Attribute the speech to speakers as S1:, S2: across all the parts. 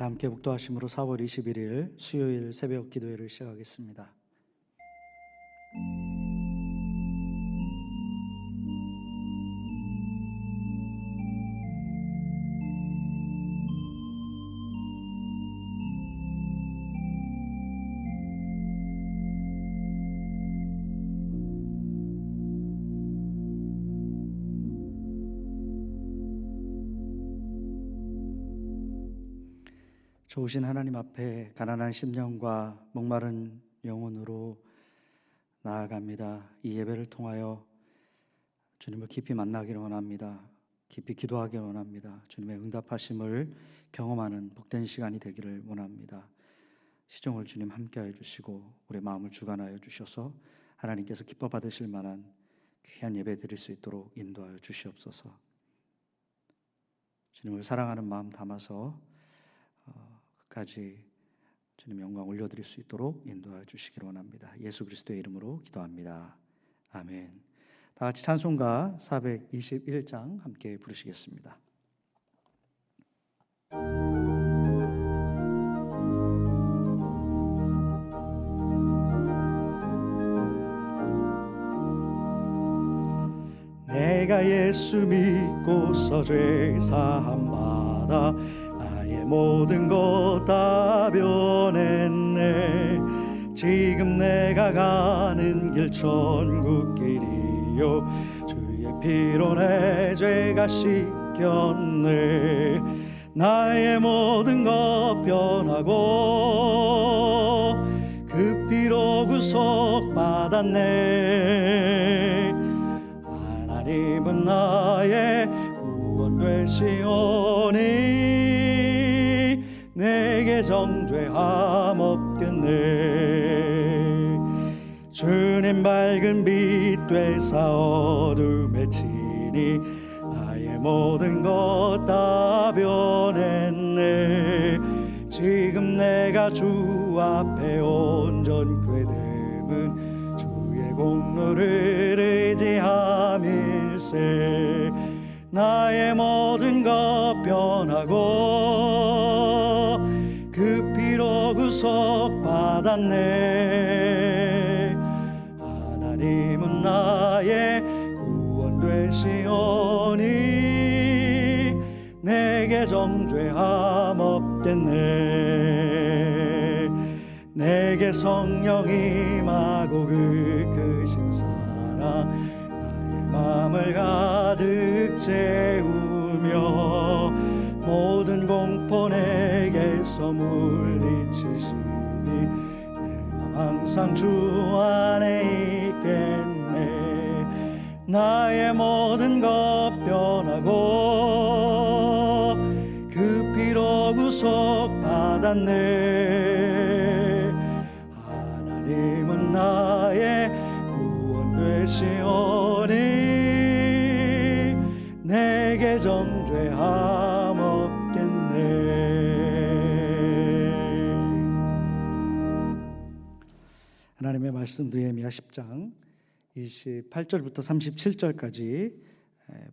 S1: 다 함께 북도하심으로 4월 21일 수요일 새벽 기도회를 시작하겠습니다. 좋으신 하나님 앞에 가난한 심령과 목마른 영혼으로 나아갑니다. 이 예배를 통하여 주님을 깊이 만나기를 원합니다. 깊이 기도하기를 원합니다. 주님의 응답하심을 경험하는 복된 시간이 되기를 원합니다. 시종을 주님 함께하여 주시고 우리 마음을 주관하여 주셔서 하나님께서 기뻐 받으실 만한 귀한 예배 드릴 수 있도록 인도하여 주시옵소서. 주님을 사랑하는 마음 담아서 어, 끝까지 주님 영광 올려드릴 수 있도록 인도하여 주시기를 원합니다. 예수 그리스도의 이름으로 기도합니다. 아멘. 다 같이 찬송가 421장 함께 부르시겠습니다. 내가 예수 믿고서 죄 사함 받아 나의 모든 것 다 변했네. 지금 내가 가는 길 천국 길이요. 주의 피로 내 죄가 씻겼네. 나의 모든 것 변하고 그 피로 구속 받았네. 하나님은 나의 구원 되시오니 내게 정죄함 없겠네. 주님 밝은 빛 되사 어둠에 치니 나의 모든 것 다 변했네. 지금 내가 주 앞에 온전케 됨은 주의 공로를 의지함일세. 나의 모든 것 받았네. 하나님은 나의 구원 되시오니 내게 정죄함 없겠네. 내게 성령 임하고 그 크신 사랑 나의 마음을 가득 채우며 모든 공포 내게서 맘 항상 주 안에 있겠네. 나의 모든 것 변하고 그 피로 구속 받았네 하나님의 말씀 느헤미야 10장 28절부터 37절까지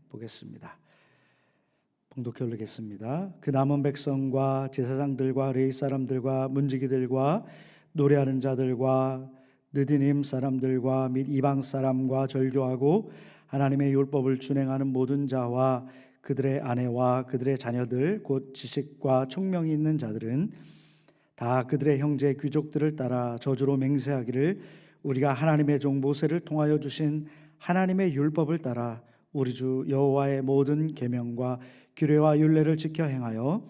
S1: 보겠습니다. 봉독해 올리겠습니다. 그 남은 백성과 제사장들과 레이 사람들과 문지기들과 노래하는 자들과 느디님 사람들과 및 이방 사람과 절교하고 하나님의 율법을 준행하는 모든 자와 그들의 아내와 그들의 자녀들 곧 지식과 총명이 있는 자들은 다 그들의 형제 귀족들을 따라 저주로 맹세하기를 우리가 하나님의 종 모세를 통하여 주신 하나님의 율법을 따라 우리 주 여호와의 모든 계명과 규례와 율례를 지켜 행하여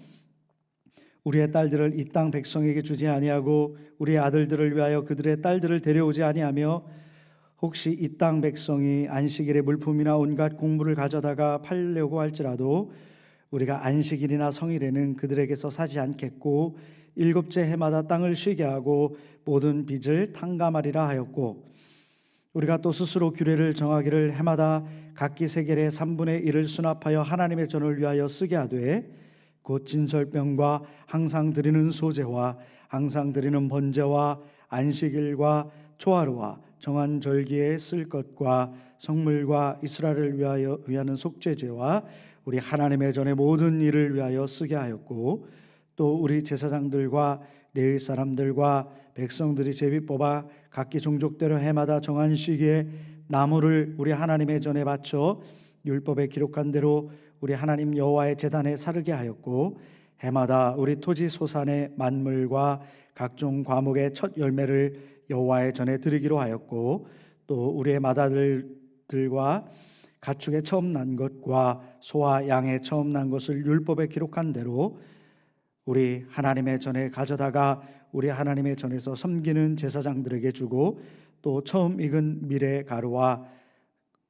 S1: 우리의 딸들을 이 땅 백성에게 주지 아니하고 우리의 아들들을 위하여 그들의 딸들을 데려오지 아니하며 혹시 이 땅 백성이 안식일에 물품이나 온갖 공물을 가져다가 팔려고 할지라도 우리가 안식일이나 성일에는 그들에게서 사지 않겠고 일곱째 해마다 땅을 쉬게 하고 모든 빚을 탕감하리라 하였고 우리가 또 스스로 규례를 정하기를 해마다 각기 세겔의 3분의 1을 수납하여 하나님의 전을 위하여 쓰게 하되 곧 진설병과 항상 드리는 소제와 항상 드리는 번제와 안식일과 초하루와 정한 절기에 쓸 것과 성물과 이스라엘을 위하여 위하는 속죄제와 우리 하나님의 전의 모든 일을 위하여 쓰게 하였고 또 우리 제사장들과 레위 사람들과 백성들이 제비 뽑아 각기 종족대로 해마다 정한 시기에 나무를 우리 하나님의 전에 바쳐 율법에 기록한 대로 우리 하나님 여호와의 제단에 사르게 하였고 해마다 우리 토지 소산의 만물과 각종 과목의 첫 열매를 여호와의 전에 드리기로 하였고 또 우리의 마다들과 가축의 처음 난 것과 소와 양의 처음 난 것을 율법에 기록한 대로 우리 하나님의 전에 가져다가 우리 하나님의 전에서 섬기는 제사장들에게 주고 또 처음 익은 밀의 가루와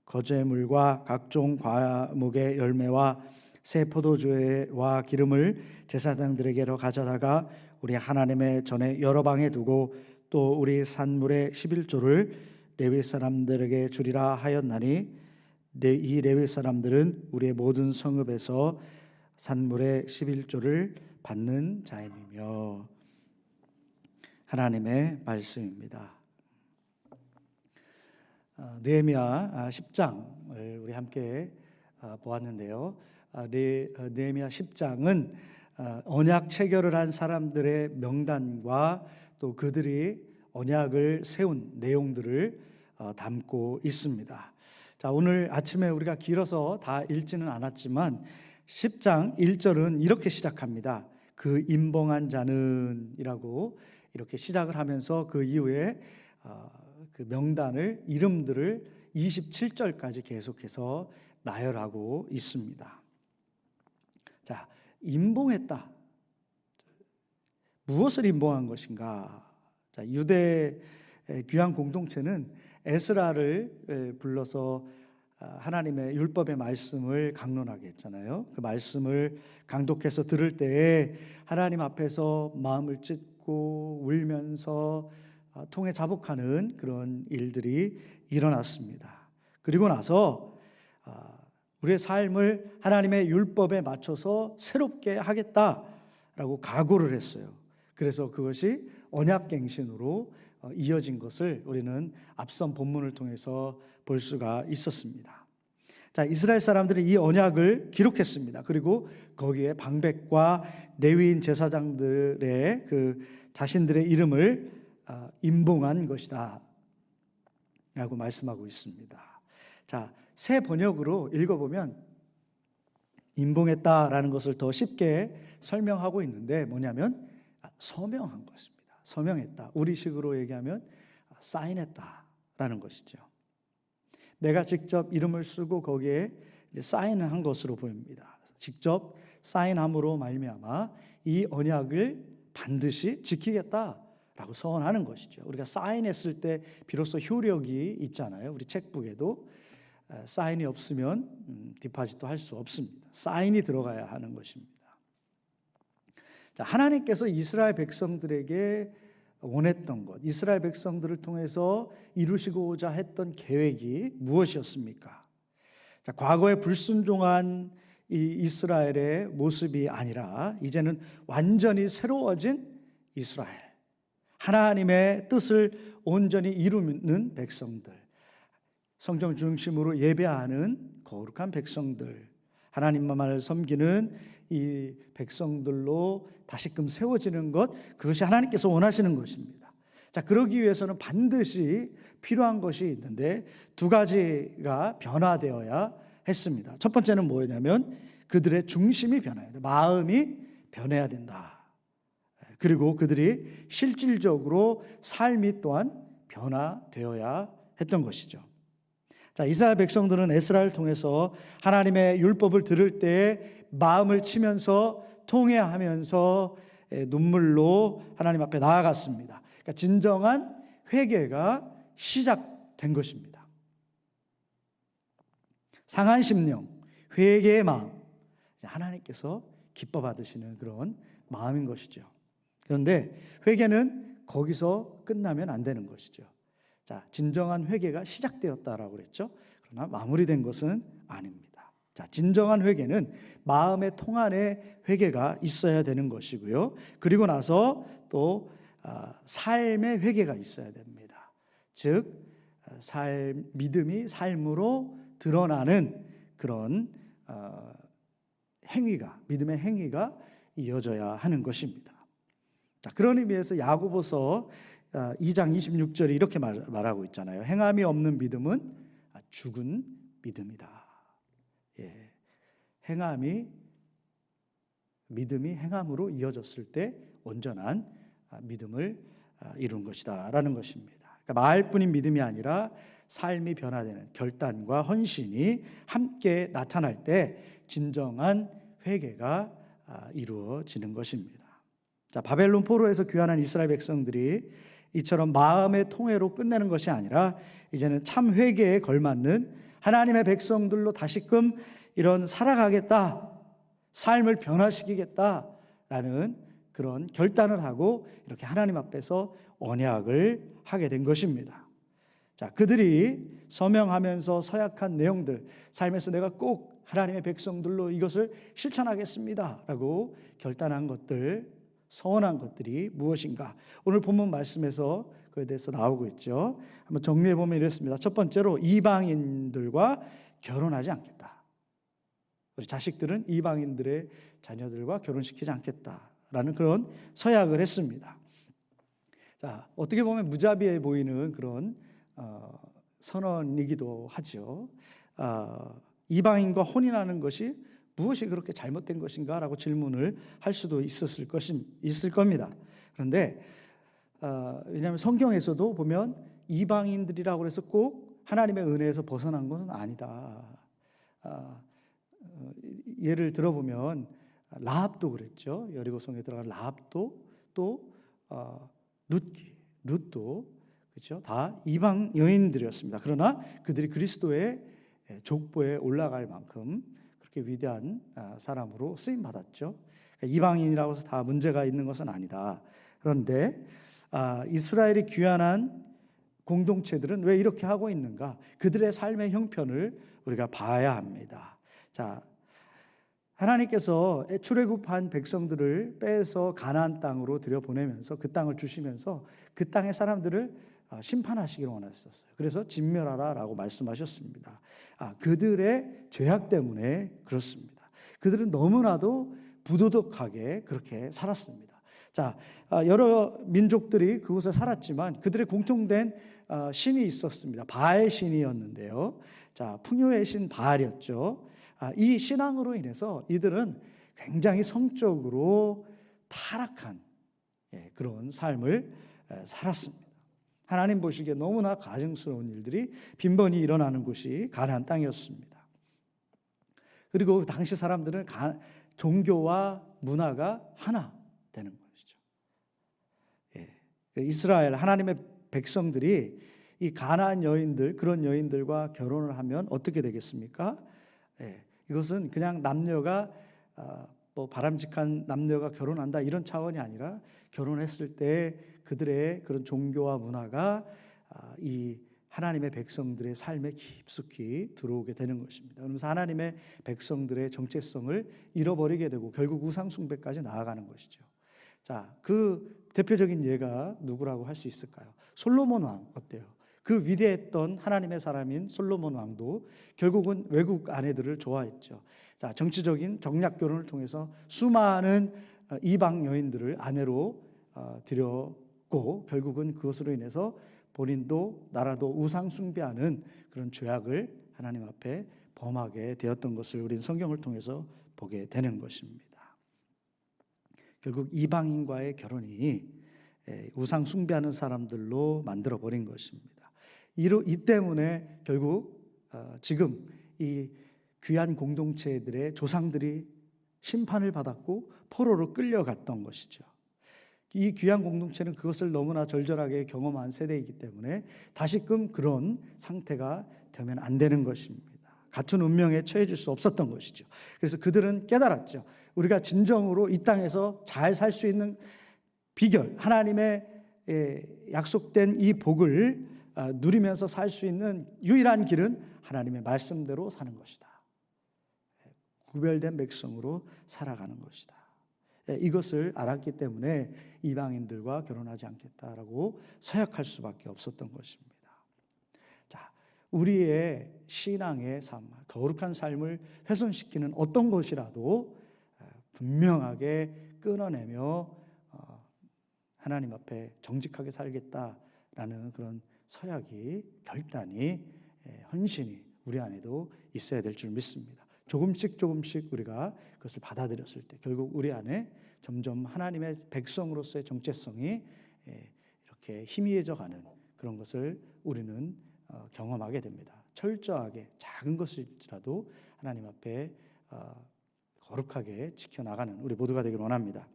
S1: 거제물과 각종 과목의 열매와 새 포도주와 기름을 제사장들에게로 가져다가 우리 하나님의 전에 여러 방에 두고 또 우리 산물의 11조를 레위 사람들에게 주리라 하였나니 네, 이 레위 사람들은 우리의 모든 성읍에서 산물의 11조를 받는 자임이며 하나님의 말씀입니다. 어, 느헤미야 10장을 우리 함께 어, 보았는데요. 아, 네, 어, 느헤미야 10장은 언약 체결을 한 사람들의 명단과 또 그들이 언약을 세운 내용들을 담고 있습니다. 자, 오늘 아침에 우리가 길어서 다 읽지는 않았지만 10장 1절은 이렇게 시작합니다. 그 임봉한 자는이라고 이렇게 시작을 하면서 그 이후에 그 명단을 이름들을 27절까지 계속해서 나열하고 있습니다. 자, 임봉했다. 무엇을 임봉한 것인가? 자, 유대 귀한 공동체는 에스라를 불러서 하나님의 율법의 말씀을 강론하게 했잖아요. 그 말씀을 강독해서 들을 때에 하나님 앞에서 마음을 찢고 울면서 아, 통해 자복하는 그런 일들이 일어났습니다. 그리고 나서 아, 우리의 삶을 하나님의 율법에 맞춰서 새롭게 하겠다라고 각오를 했어요. 그래서 그것이 언약갱신으로 어, 이어진 것을 우리는 앞선 본문을 통해서 볼 수가 있었습니다. 자, 이스라엘 사람들이 이 언약을 기록했습니다. 그리고 거기에 방백과 레위인 제사장들의 그 자신들의 이름을 아, 임봉한 것이다. 라고 말씀하고 있습니다. 자, 새 번역으로 읽어보면 임봉했다라는 것을 더 쉽게 설명하고 있는데 뭐냐면 아, 서명한 것입니다. 서명했다. 우리식으로 얘기하면 사인했다라는 것이죠. 내가 직접 이름을 쓰고 거기에 사인을 한 것으로 보입니다. 직접 사인함으로 말미암아 이 언약을 반드시 지키겠다. 라고 서원하는 것이죠. 우리가 사인했을 때 비로소 효력이 있잖아요. 우리 책북에도 사인이 없으면 음, 디파짓도 할 수 없습니다. 사인이 들어가야 하는 것입니다. 자, 하나님께서 이스라엘 백성들에게 원했던 것, 이스라엘 백성들을 통해서 이루시고자 했던 계획이 무엇이었습니까? 자, 과거에 불순종한 이 이스라엘의 모습이 아니라 이제는 완전히 새로워진 이스라엘. 하나님의 뜻을 온전히 이루는 백성들, 성경 중심으로 예배하는 거룩한 백성들, 하나님만을 섬기는 이 백성들로 다시금 세워지는 것, 그것이 하나님께서 원하시는 것입니다. 자, 그러기 위해서는 반드시 필요한 것이 있는데 두 가지가 변화되어야 했습니다. 첫 번째는 뭐냐면 그들의 중심이 변해야 돼. 마음이 변해야 된다. 그리고 그들이 실질적으로 삶이 또한 변화되어야 했던 것이죠. 자, 이스라엘 백성들은 에스라를 통해서 하나님의 율법을 들을 때 마음을 치면서 통회하면서 눈물로 하나님 앞에 나아갔습니다. 그러니까 진정한 회개가 시작된 것입니다. 상한 심령, 회개의 마음, 하나님께서 기뻐 받으시는 그런 마음인 것이죠. 그런데 회개는 거기서 끝나면 안 되는 것이죠. 자, 진정한 회개가 시작되었다라고 그랬죠. 그러나 마무리된 것은 아닙니다. 자, 진정한 회개는 마음의 통안의 회개가 있어야 되는 것이고요. 그리고 나서 또 아, 삶의 회개가 있어야 됩니다. 즉, 삶 믿음이 삶으로 드러나는 그런 어, 행위가 믿음의 행위가 이어져야 하는 것입니다. 자, 그런 의미에서 야고보서 2장 26절에 이렇게 말, 말하고 있잖아요. 행함이 없는 믿음은 죽은 믿음이다. 예. 행함이 믿음이 행함으로 이어졌을 때 온전한 믿음을 이룬 것이다라는 것입니다. 그러니까 말뿐인 믿음이 아니라 삶이 변화되는 결단과 헌신이 함께 나타날 때 진정한 회개가 이루어지는 것입니다. 자, 바벨론 포로에서 귀환한 이스라엘 백성들이 이처럼 마음의 통회로 끝내는 것이 아니라 이제는 참 회개에 걸맞는 하나님의 백성들로 다시금 이런 살아가겠다. 삶을 변화시키겠다라는 그런 결단을 하고 이렇게 하나님 앞에서 언약을 하게 된 것입니다. 자, 그들이 서명하면서 서약한 내용들, 삶에서 내가 꼭 하나님의 백성들로 이것을 실천하겠습니다 라고 결단한 것들, 서원한 것들이 무엇인가? 오늘 본문 말씀에서 그에 대해서 나오고 있죠. 한번 정리해 보면 이렇습니다. 첫 번째로 이방인들과 결혼하지 않겠다. 우리 자식들은 이방인들의 자녀들과 결혼시키지 않겠다라는 그런 서약을 했습니다. 자, 어떻게 보면 무자비해 보이는 그런 어, 선언이기도 하죠. 어, 이방인과 혼인하는 것이 무엇이 그렇게 잘못된 것인가 라고 질문을 할 수도 있었을 것임 있을 겁니다. 그런데 어, 왜냐하면 성경에서도 보면 이방인들이라고 해서 꼭 하나님의 은혜에서 벗어난 것은 아니다. 어, 어, 예를 들어보면 라합도 그랬죠. 여리고성에 들어간 라합도 또 어, 룻기 룻도 그렇죠. 다 이방 여인들이었습니다. 그러나 그들이 그리스도의 족보에 올라갈 만큼 위대한 아, 사람으로 쓰임 받았죠. 그러니까 이방인이라고 해서 다 문제가 있는 것은 아니다. 그런데 아, 이스라엘이 귀환한 공동체들은 왜 이렇게 하고 있는가? 그들의 삶의 형편을 우리가 봐야 합니다. 자, 하나님께서 출애굽한 백성들을 빼서 가나안 땅으로 들여보내면서 그 땅을 주시면서 그 땅의 사람들을 아, 심판하시기를 원하셨어요. 그래서 진멸하라 라고 말씀하셨습니다. 아, 그들의 죄악 때문에 그렇습니다. 그들은 너무나도 부도덕하게 그렇게 살았습니다. 자, 아, 여러 민족들이 그곳에 살았지만 그들의 공통된 아, 신이 있었습니다. 바알 신이었는데요. 자, 풍요의 신 바알이었죠. 이 신앙으로 인해서 이들은 굉장히 성적으로 타락한 예, 그런 삶을 살았습니다. 하나님 보시기에 너무나 가증스러운 일들이 빈번히 일어나는 곳이 가나안 땅이었습니다. 그리고 당시 사람들은 종교와 문화가 하나 되는 것이죠. 예. 이스라엘 하나님의 백성들이 이 가나안 여인들 그런 여인들과 결혼을 하면 어떻게 되겠습니까? 예. 이것은 그냥 남녀가 어, 뭐 바람직한 남녀가 결혼한다 이런 차원이 아니라 결혼했을 때 그들의 그런 종교와 문화가 아, 이 하나님의 백성들의 삶에 깊숙이 들어오게 되는 것입니다. 그러면서 하나님의 백성들의 정체성을 잃어버리게 되고 결국 우상숭배까지 나아가는 것이죠. 자, 그 대표적인 예가 누구라고 할 수 있을까요? 솔로몬 왕 어때요? 그 위대했던 하나님의 사람인 솔로몬 왕도 결국은 외국 아내들을 좋아했죠. 자, 정치적인 정략 결혼을 통해서 수많은 어, 이방 여인들을 아내로 어, 들 였고 결국은 그것으로 인해서 본인도 나라도 우상 숭배하는 그런 죄악을 하나님 앞에 범하게 되었던 것을 우리는 성경을 통해서 보게 되는 것입니다. 결국 이방인과의 결혼이 우상 숭배하는 사람들로 만들어 버린 것입니다. 이로 이 때문에 결국 어, 지금 이 귀한 공동체들의 조상들이 심판을 받았고 포로로 끌려갔던 것이죠. 이 귀한 공동체는 그것을 너무나 절절하게 경험한 세대이기 때문에 다시금 그런 상태가 되면 안 되는 것입니다. 같은 운명에 처해질 수 없었던 것이죠. 그래서 그들은 깨달았죠. 우리가 진정으로 이 땅에서 잘 살 수 있는 비결, 하나님의 예, 약속된 이 복을 아, 누리면서 살 수 있는 유일한 길은 하나님의 말씀대로 사는 것이다. 구별된 백성으로 살아가는 것이다. 예, 이것을 알았기 때문에 이방인들과 결혼하지 않겠다라고 서약할 수밖에 없었던 것입니다. 자, 우리의 신앙의 삶, 거룩한 삶을 훼손시키는 어떤 것이라도 분명하게 끊어내며 어, 하나님 앞에 정직하게 살겠다라는 그런 서약이 결단이 예, 헌신이 우리 안에도 있어야 될 줄 믿습니다. 조금씩 조금씩 우리가 그것을 받아들였을 때 결국 우리 안에 점점 하나님의 백성으로서의 정체성이 예, 이렇게 희미해져 가는 그런 것을 우리는 어, 경험하게 됩니다. 철저하게 작은 것일지라도 하나님 앞에 어, 거룩하게 지켜나가는 우리 모두가 되길 원합니다.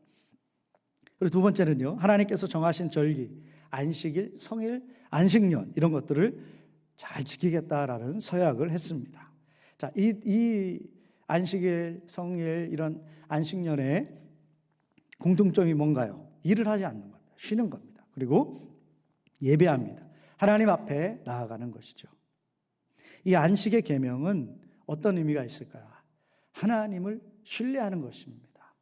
S1: 그리고 두 번째는요, 하나님께서 정하신 절기, 안식일, 성일, 안식년 이런 것들을 잘 지키겠다라는 서약을 했습니다. 자, 이, 이 안식일, 성일 이런 안식년의 공통점이 뭔가요? 일을 하지 않는 겁니다. 쉬는 겁니다. 그리고 예배합니다. 하나님 앞에 나아가는 것이죠. 이 안식의 계명은 어떤 의미가 있을까요? 하나님을 신뢰하는 것입니다.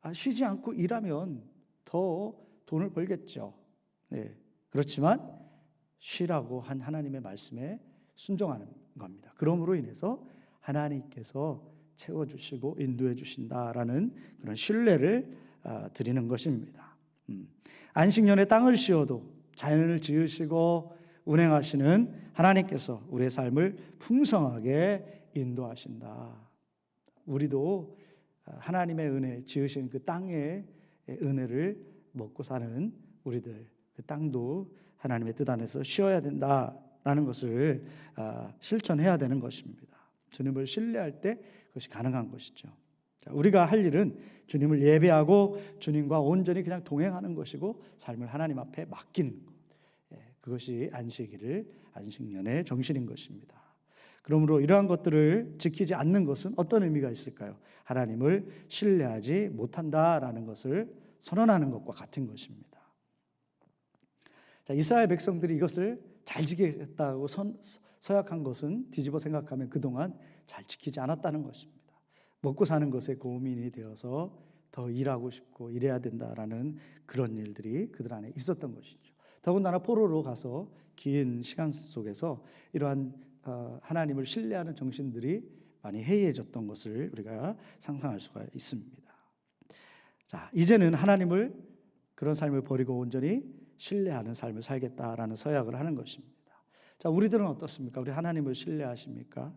S1: 아, 쉬지 않고 일하면 더 돈을 벌겠죠. 네. 그렇지만 쉬라고 한 하나님의 말씀에 순종하는 겁니다. 그러므로 인해서 하나님께서 채워주시고 인도해 주신다라는 그런 신뢰를 아, 드리는 것입니다. 음. 안식년에 땅을 씌워도 자연을 지으시고 운행하시는 하나님께서 우리의 삶을 풍성하게 인도하신다. 우리도 하나님의 은혜 지으신 그 땅의 은혜를 먹고 사는 우리들 그 땅도 하나님의 뜻 안에서 쉬어야 된다라는 것을 아, 실천해야 되는 것입니다. 주님을 신뢰할 때 그것이 가능한 것이죠. 우리가 할 일은 주님을 예배하고 주님과 온전히 그냥 동행하는 것이고 삶을 하나님 앞에 맡기는 것. 예, 그것이 안식일을 안식년의 정신인 것입니다. 그러므로 이러한 것들을 지키지 않는 것은 어떤 의미가 있을까요? 하나님을 신뢰하지 못한다라는 것을 선언하는 것과 같은 것입니다. 자, 이스라엘 백성들이 이것을 잘 지키겠다고 선, 서약한 것은 뒤집어 생각하면 그동안 잘 지키지 않았다는 것입니다. 먹고 사는 것에 고민이 되어서 더 일하고 싶고 일해야 된다라는 그런 일들이 그들 안에 있었던 것이죠. 더군다나 포로로 가서 긴 시간 속에서 이러한 어, 하나님을 신뢰하는 정신들이 많이 해이해졌던 것을 우리가 상상할 수가 있습니다. 자, 이제는 하나님을 그런 삶을 버리고 온전히 신뢰하는 삶을 살겠다라는 서약을 하는 것입니다. 자, 우리들은 어떻습니까? 우리 하나님을 신뢰하십니까?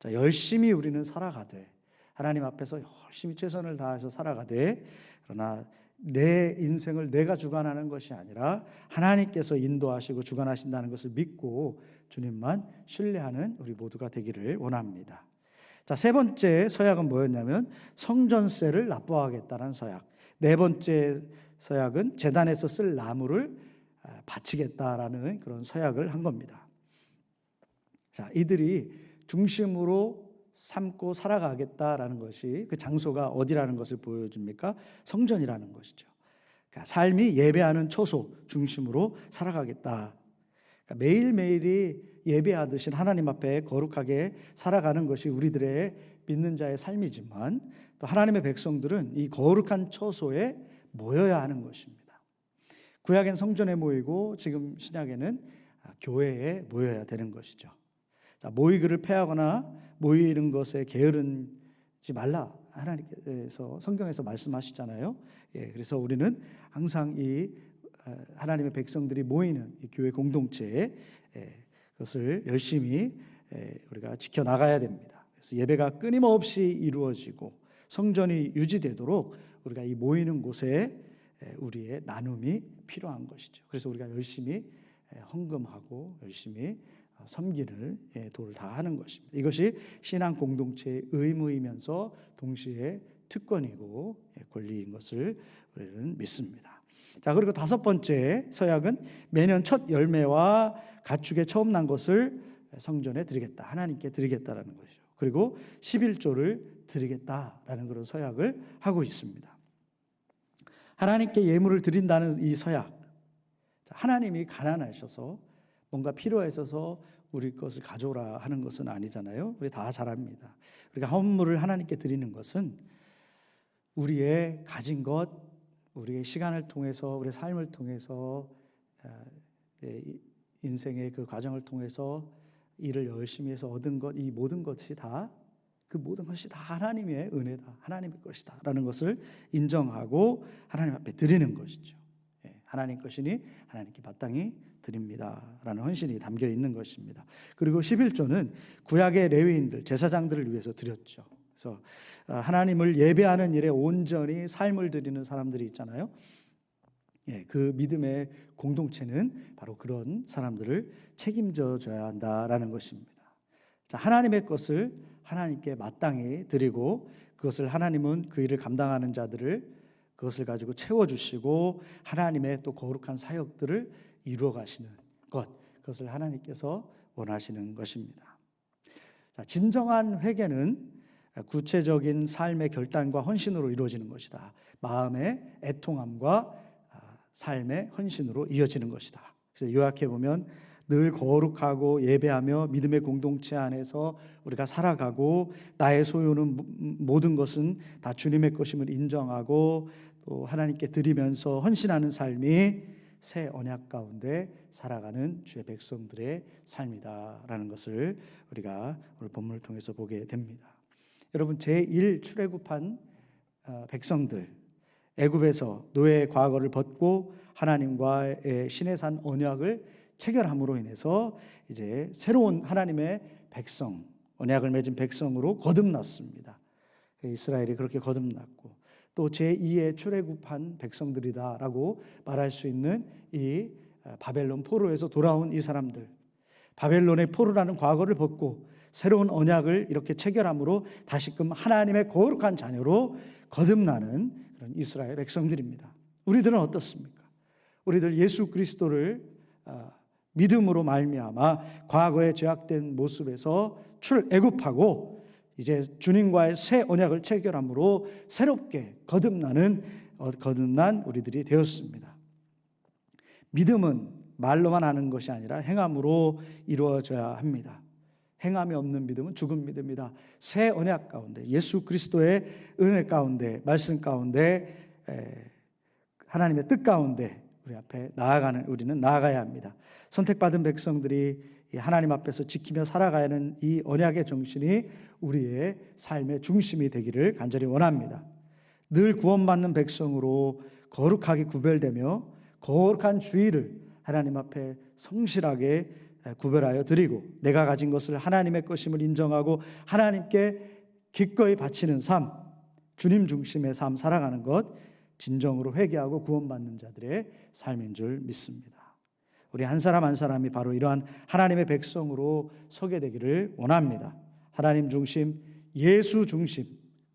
S1: 자, 열심히 우리는 살아가되 하나님 앞에서 열심히 최선을 다해서 살아가되 그러나 내 인생을 내가 주관하는 것이 아니라 하나님께서 인도하시고 주관하신다는 것을 믿고 주님만 신뢰하는 우리 모두가 되기를 원합니다. 자, 세 번째 서약은 뭐였냐면 성전세를 납부하겠다는 서약. 네 번째 서약은 재단에서 쓸 나무를 아, 바치겠다라는 그런 서약을 한 겁니다. 자, 이들이 중심으로 삼고 살아가겠다라는 것이 그 장소가 어디라는 것을 보여줍니까? 성전이라는 것이죠. 그러니까 삶이 예배하는 초소 중심으로 살아가겠다. 그러니까 매일매일이 예배하듯이 하나님 앞에 거룩하게 살아가는 것이 우리들의 믿는 자의 삶이지만 또 하나님의 백성들은 이 거룩한 처소에 모여야 하는 것입니다. 구약엔 성전에 모이고 지금 신약에는 교회에 모여야 되는 것이죠. 자, 모이기를 패하거나 모이는 것에 게으르지 말라. 하나님께서 성경에서 말씀하시잖아요. 예, 그래서 우리는 항상 이 어, 하나님의 백성들이 모이는 이 교회 공동체에 예, 그것을 열심히 예, 우리가 지켜 나가야 됩니다. 그래서 예배가 끊임없이 이루어지고 성전이 유지되도록 우리가 이 모이는 곳에 예, 우리의 나눔이 필요한 것이죠. 그래서 우리가 열심히 예, 헌금하고 열심히 어, 섬기를 예, 도를 다하는 것입니다. 이것이 신앙 공동체의 의무이면서 동시에 특권이고 예, 권리인 것을 우리는 믿습니다. 자 그리고 다섯 번째 서약은 매년 첫 열매와 가축의 처음 난 것을 성전에 드리겠다 하나님께 드리겠다라는 것이죠. 그리고 11조를 드리겠다라는 그런 서약을 하고 있습니다. 하나님께 예물을 드린다는 이 서약 하나님이 가난하셔서 뭔가 필요해서 우리 것을 가져오라 하는 것은 아니잖아요. 우리 다 잘합니다. 우리가 헌물을 하나님께 드리는 것은 우리의 가진 것, 우리의 시간을 통해서, 우리의 삶을 통해서, 아, 인생의 그 과정을 통해서 일을 열심히 해서 얻은 것, 이 모든 것이 다 그 모든 것이 다 하나님의 은혜다. 하나님의 것이다 라는 것을 인정하고 하나님 앞에 드리는 것이죠. 예, 하나님 것이니 하나님께 마땅히 드립니다 라는 헌신이 담겨 있는 것입니다. 그리고 11조는 구약의 레위인들 제사장들을 위해서 드렸죠. 그래서 아, 하나님을 예배하는 일에 온전히 삶을 드리는 사람들이 있잖아요. 예, 그 믿음의 공동체는 바로 그런 사람들을 책임져 줘야 한다라는 것입니다. 자, 하나님의 것을 하나님께 마땅히 드리고 그것을 하나님은 그 일을 감당하는 자들을 그것을 가지고 채워 주시고 하나님의 또 거룩한 사역들을 이루어 가시는 것 그것을 하나님께서 원하시는 것입니다. 자, 진정한 회개는 구체적인 삶의 결단과 헌신으로 이루어지는 것이다. 마음의 애통함과 아, 삶의 헌신으로 이어지는 것이다. 그래서 요약해 보면 늘 거룩하고 예배하며 믿음의 공동체 안에서 우리가 살아가고 나의 소유는 모든 것은 다 주님의 것임을 인정하고 또 하나님께 드리면서 헌신하는 삶이 새 언약 가운데 살아가는 주의 백성들의 삶이다라는 것을 우리가 오늘 본문을 통해서 보게 됩니다. 여러분 제1 출애굽한 어, 백성들 애굽에서 노예의 과거를 벗고 하나님과의 신의 산 언약을 체결함으로 인해서 이제 새로운 하나님의 백성 언약을 맺은 백성으로 거듭났습니다. 이스라엘이 그렇게 거듭났고 또 제2의 출애굽한 백성들이다라고 말할 수 있는 이 어, 바벨론 포로에서 돌아온 이 사람들 바벨론의 포로라는 과거를 벗고 새로운 언약을 이렇게 체결함으로 다시금 하나님의 거룩한 자녀로 거듭나는 그런 이스라엘 백성들입니다. 우리들은 어떻습니까? 우리들 예수 그리스도를 어, 믿음으로 말미암아 과거의 죄악된 모습에서 출애굽하고 이제 주님과의 새 언약을 체결함으로 새롭게 거듭나는 어, 거듭난 우리들이 되었습니다. 믿음은 말로만 하는 것이 아니라 행함으로 이루어져야 합니다. 행함이 없는 믿음은 죽은 믿음이다. 새 언약 가운데 예수 그리스도의 은혜 가운데 말씀 가운데 하나님의 뜻 가운데 우리 앞에 나아가는 우리는 나아가야 합니다. 선택받은 백성들이 하나님 앞에서 지키며 살아가야 하는 이 언약의 정신이 우리의 삶의 중심이 되기를 간절히 원합니다. 늘 구원받는 백성으로 거룩하게 구별되며 거룩한 주의를 하나님 앞에 성실하게 구별하여 드리고 내가 가진 것을 하나님의 것임을 인정하고 하나님께 기꺼이 바치는 삶, 주님 중심의 삶 살아가는 것 진정으로 회개하고 구원받는 자들의 삶인 줄 믿습니다. 우리 한 사람 한 사람이 바로 이러한 하나님의 백성으로 서게 되기를 원합니다. 하나님 중심, 예수 중심,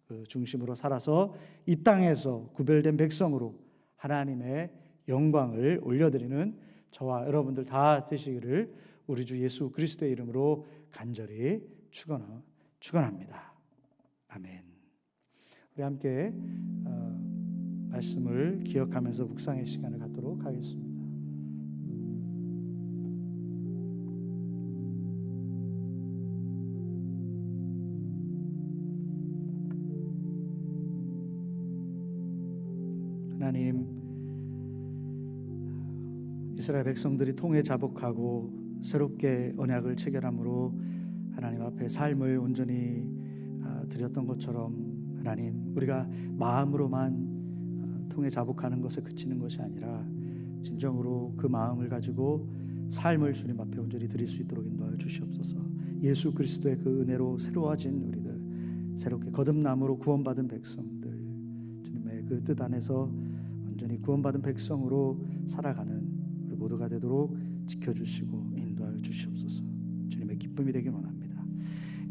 S1: 그 중심으로 살아서 이 땅에서 구별된 백성으로 하나님의 영광을 올려드리는 저와 여러분들 다 되시기를 우리 주 예수 그리스도의 이름으로 간절히 축원 축원합니다. 아멘. 우리 함께 어, 말씀을 기억하면서 묵상의 시간을 갖도록 하겠습니다. 이스라엘 백성들이 통해 자복하고 새롭게 언약을 체결함으로 하나님 앞에 삶을 온전히 아, 드렸던 것처럼 하나님 우리가 마음으로만 아, 통해 자복하는 것에 그치는 것이 아니라 진정으로 그 마음을 가지고 삶을 주님 앞에 온전히 드릴 수 있도록 인도하여 주시옵소서. 예수 그리스도의 그 은혜로 새로워진 우리들, 새롭게 거듭남으로 구원받은 백성들, 주님의 그 뜻 안에서 온전히 구원받은 백성으로 살아가는 모두가 되도록 지켜주시고 인도하여 주시옵소서. 주님의 기쁨이 되길 원합니다.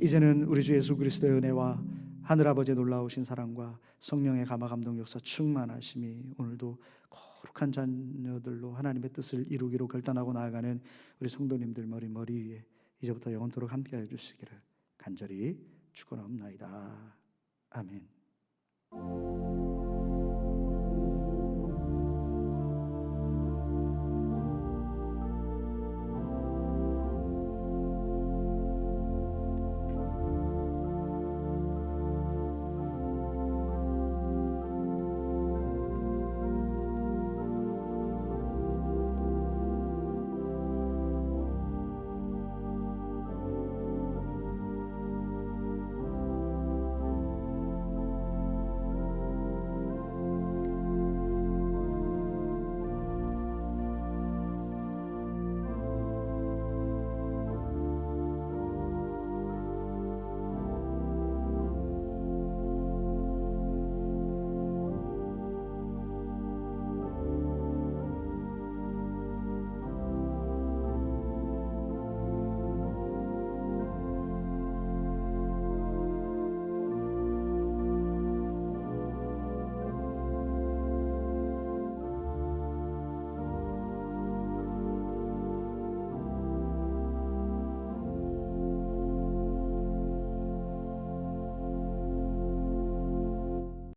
S1: 이제는 우리 주 예수 그리스도의 은혜와 하늘 아버지의 놀라우신 사랑과 성령의 감화 감동 역사 충만하심이 오늘도 거룩한 자녀들로 하나님의 뜻을 이루기로 결단하고 나아가는 우리 성도님들 머리 머리 위에 이제부터 영원토록 함께하여 주시기를 간절히 축원하옵나이다. 아멘.